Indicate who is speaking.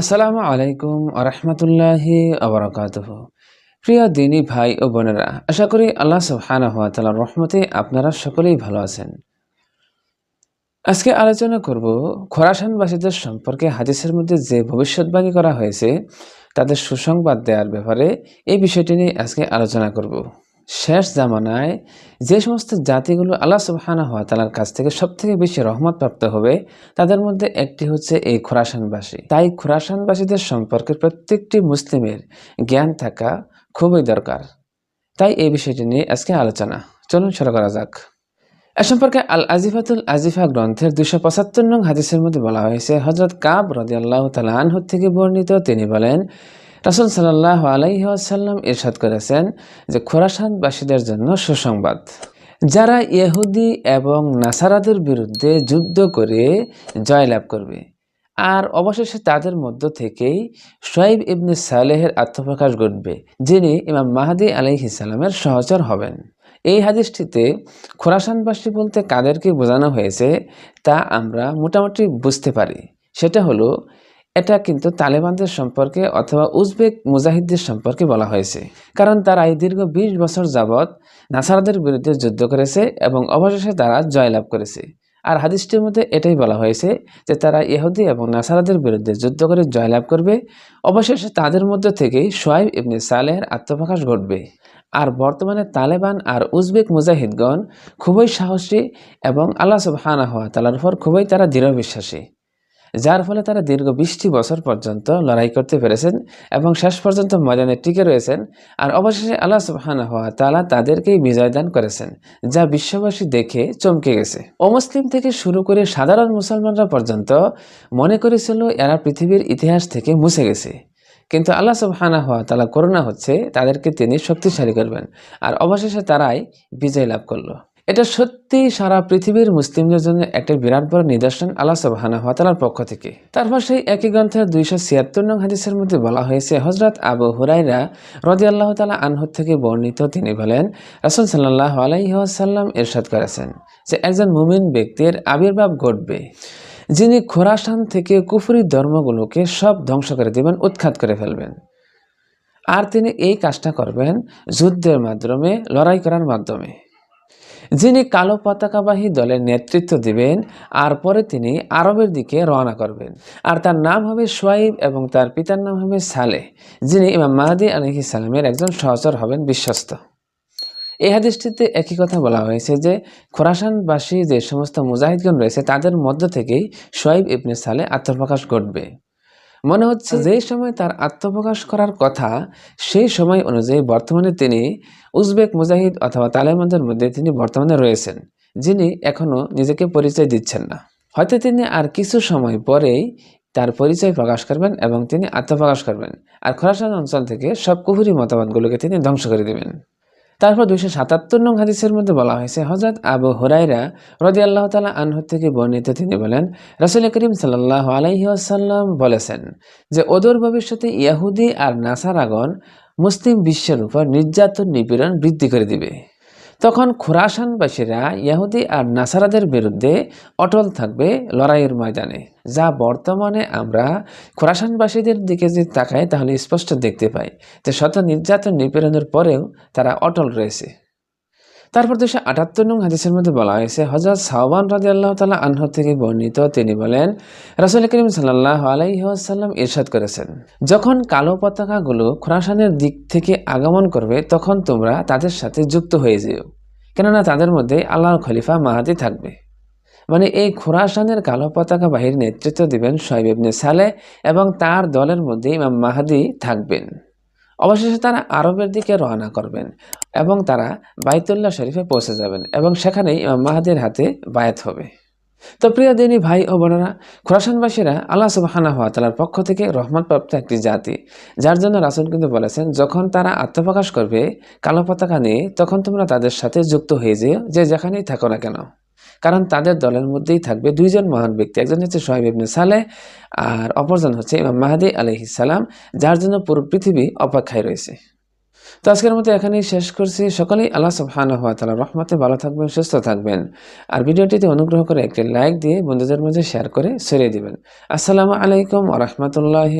Speaker 1: আসসালামু আলাইকুম আরহামতুল্লাহি আবরাকাতুহ প্রিয় দিনী ভাই ও বোনেরা, আশা করি আল্লাহ সুবহানাহু ওয়া তাআলার রহমতে আপনারা সকলেই ভালো আছেন। আজকে আলোচনা করব খোরাসানবাসীদের সম্পর্কে হাদিসের মধ্যে যে ভবিষ্যৎবাণী করা হয়েছে, তাদের সুসংবাদ দেওয়ার ব্যাপারে এই বিষয়টি নিয়ে আজকে আলোচনা করব। শেষ জামানায় যে সমস্ত জাতিগুলো আল্লাহ সুবহানাহু হওয়া তাআলার কাছ থেকে সবথেকে বেশি রহমত প্রাপ্ত হবে, তাদের মধ্যে একটি হচ্ছে এই খোরাসানবাসী। তাই খোরাসানবাসীদের সম্পর্কে প্রত্যেকটি মুসলিমের জ্ঞান থাকা খুবই দরকার। তাই এই বিষয়টি নিয়ে আজকে আলোচনা। চলুন শুরু করা যাক। এ সম্পর্কে আল আজিফাতুল আজিফা গ্রন্থের দুশো পঁচাত্তর নং হাদিসের মধ্যে বলা হয়েছে হজরত কাব রদি আল্লাহ তালাহ থেকে বর্ণিত, তিনি বলেন রাসুল সাল্লাহ আলাইসাল্লাম ইরশাদ করেছেন যে খোরাসানবাসীদের জন্য সুসংবাদ। যারা ইহুদি এবং নাসারাদের বিরুদ্ধে যুদ্ধ করে জয়লাভ করবে, আর অবশেষে তাদের মধ্য থেকেই সোয়াইব ইবনে সালেহের আত্মপ্রকাশ ঘটবে, যিনি ইমাম মাহাদি আলাইহিসাল্লামের সহচর হবেন। এই হাদিসটিতে খোরাসানবাসী বলতে কাদেরকে বোঝানো হয়েছে তা আমরা মোটামুটি বুঝতে পারি। সেটা হলো এটা কিন্তু তালেবানদের সম্পর্কে অথবা উজবেক মুজাহিদদের সম্পর্কে বলা হয়েছে। কারণ তারা এই দীর্ঘ বিশ বছর যাবৎ নাসারাদের বিরুদ্ধে যুদ্ধ করেছে এবং অবশেষে তারা জয়লাভ করেছে। আর হাদিসটির মধ্যে এটাই বলা হয়েছে যে তারা ইহুদি এবং নাসারাদের বিরুদ্ধে যুদ্ধ করে জয়লাভ করবে। অবশেষে তাদের মধ্যে থেকেই সোয়াইব ইবনে সালেহের আত্মপ্রকাশ ঘটবে। আর বর্তমানে তালেবান আর উজবেক মুজাহিদগণ খুবই সাহসী এবং আল্লাহ সুবহানাহু হওয়া তালার উপর খুবই তারা দৃঢ় বিশ্বাসী। যার ফলে তারা দীর্ঘ বিশটি বছর পর্যন্ত লড়াই করতে পেরেছেন এবং শেষ পর্যন্ত ময়দানে টিকে রয়েছেন। আর অবশেষে আল্লাহ সুবহানাহু হওয়া তালা তাদেরকেই বিজয় দান করেছেন, যা বিশ্ববাসী দেখে চমকে গেছে। অমুসলিম থেকে শুরু করে সাধারণ মুসলমানরা পর্যন্ত মনে করেছিল এরা পৃথিবীর ইতিহাস থেকে মুছে গেছে। কিন্তু আল্লাহ সুবহানাহু হওয়া তালা করোনা হচ্ছে, তাদেরকে তিনি শক্তিশালী করবেন। আর অবশেষে তারাই বিজয় লাভ করল। এটা সত্যি সারা পৃথিবীর মুসলিমদের জন্য একটা বিরাট বড় নিদর্শন আল্লাহ সুবহানাহু ওয়া তাআলার পক্ষ থেকে। তারপর সেই একই গ্রন্থের দুইশো ছিয়াত্তর নং হাদিসের মধ্যে বলা হয়েছে হজরত আবু হুরাইরা রদি আল্লাহ তালা আনহু থেকে বর্ণিত তিনি বলেন, রাসুল সাল্লাহ আলাইসাল্লাম এরশাদ করেছেন যে একজন মুমিন ব্যক্তির আবির্ভাব ঘটবে, যিনি খোরাসান থেকে কুফুরি ধর্মগুলোকে সব ধ্বংস করে দেবেন, উৎখাত করে ফেলবেন। আর তিনি এই কাজটা করবেন যুদ্ধের মাধ্যমে, লড়াই করার মাধ্যমে। যিনি কালো পতাকাবাহী দলের নেতৃত্ব দিবেন, আর পরে তিনি আরবের দিকে রওনা করবেন। আর তার নাম হবে সোয়াইব এবং তার পিতার নাম হবে সালেহ, যিনি ইমাম মাহাদি আলহি সালামের একজন সহচর হবেন বিশ্বস্ত। এই হাদিসটিতে একই কথা বলা হয়েছে যে, খোরাসানবাসী যে সমস্ত মুজাহিদগণ রয়েছে, তাদের মধ্য থেকেই সোয়াইব ইবনে সালে আত্মপ্রকাশ ঘটবে। মনে হচ্ছে যে সময় তার আত্মপ্রকাশ করার কথা সেই সময় অনুযায়ী বর্তমানে তিনি উজবেক মুজাহিদ অথবা তালেবানদের মধ্যে তিনি বর্তমানে রয়েছেন যিনি এখনও নিজেকে পরিচয় দিচ্ছেন না। হয়তো তিনি আর কিছু সময় পরেই তার পরিচয় প্রকাশ করবেন এবং তিনি আত্মপ্রকাশ করবেন। আর খোরাসান অঞ্চল থেকে সব কুহুরি মতামতগুলোকে তিনি ধ্বংস করে দেবেন। তারপর দুশো সাতাত্তর নং হাদিসের মধ্যে বলা হয়েছে হজরত আবু হুরাইরা রদি আল্লাহ তালা আনহু থেকে বর্ণিত তিনি বলেন, রাসুল করিম সাল্লাহ আলাইহি আসাল্লাম বলেছেন যে, ওদর ভবিষ্যতে ইয়াহুদি আর নাসার আগন মুসলিম বিশ্বের উপর নির্যাতন নিপীড়ন বৃদ্ধি করে দিবে। তখন খোরাসানবাসীরা ইয়াহুদি আর নাসারাদের বিরুদ্ধে অটল থাকবে লড়াইয়ের ময়দানে। যা বর্তমানে আমরা খোরাসানবাসীদের দিকে যদি তাকাই, তাহলে স্পষ্ট দেখতে পাই যে শত নির্যাতন নিপীড়নের পরেও তারা অটল রয়েছে। তারপর দুশো আটাত্তর নং হাদিসের মধ্যে বলা হয়েছে হজরত সাহবান রাজি আল্লাহ তালা আনহ থেকে বর্ণিত, তিনি বলেন, রাসুল করিম সাল্লাহ আলাইসাল্লাম ইরশাদ করেছেন, যখন কালো পতাকাগুলো খোরাসানের দিক থেকে আগমন করবে, তখন তোমরা তাদের সাথে যুক্ত হয়ে যেও, কেননা তাদের মধ্যে আল্লাহর খলিফা মাহাদি থাকবে। মানে এই খোরাসানের কালো পতাকা বাহির নেতৃত্ব দিবেন ইবনে সালে এবং তার দলের মধ্যে ইমাম মাহাদি থাকবেন। অবশেষে তারা আরবের দিকে রওনা করবেন এবং তারা বাইতুল্লাহ শরীফে পৌঁছে যাবেন এবং সেখানেই মাহাদির হাতে বায়াত হবে। তো প্রিয় দিনী ভাই ও বোনেরা, খোরাসানবাসীরা আল্লাহ সুবাহানা হওয়া তালার পক্ষ থেকে রহমতপ্রাপ্ত একটি জাতি, যার জন্য রাসুল কিন্তু বলেছেন, যখন তারা আত্মপ্রকাশ করবে কালো পতাকা নিয়ে, তখন তোমরা তাদের সাথে যুক্ত হয়ে যেও, যে যেখানেই থাকো না কেন। কারণ তাদের দলের মধ্যেই থাকবে দুইজন মহান ব্যক্তি, একজন হচ্ছে সোহেব ইবনে সালেহ আর অপরজন হচ্ছে ইমাম মাহাদি আলহিসাল্লাম যার জন্য পুরো পৃথিবী অপেক্ষায় রয়েছে। তো আজকের মতো এখানেই শেষ করছি। সকলেই আল্লাহ সুবহানাহু ওয়া তাআলার রহমতে ভালো থাকবেন, সুস্থ থাকবেন। আর ভিডিওটিতে অনুগ্রহ করে একটি লাইক দিয়ে বন্ধুদের মাঝে শেয়ার করে ছড়িয়ে দিবেন। আসসালামু আলাইকুম ওয়া রাহমাতুল্লাহি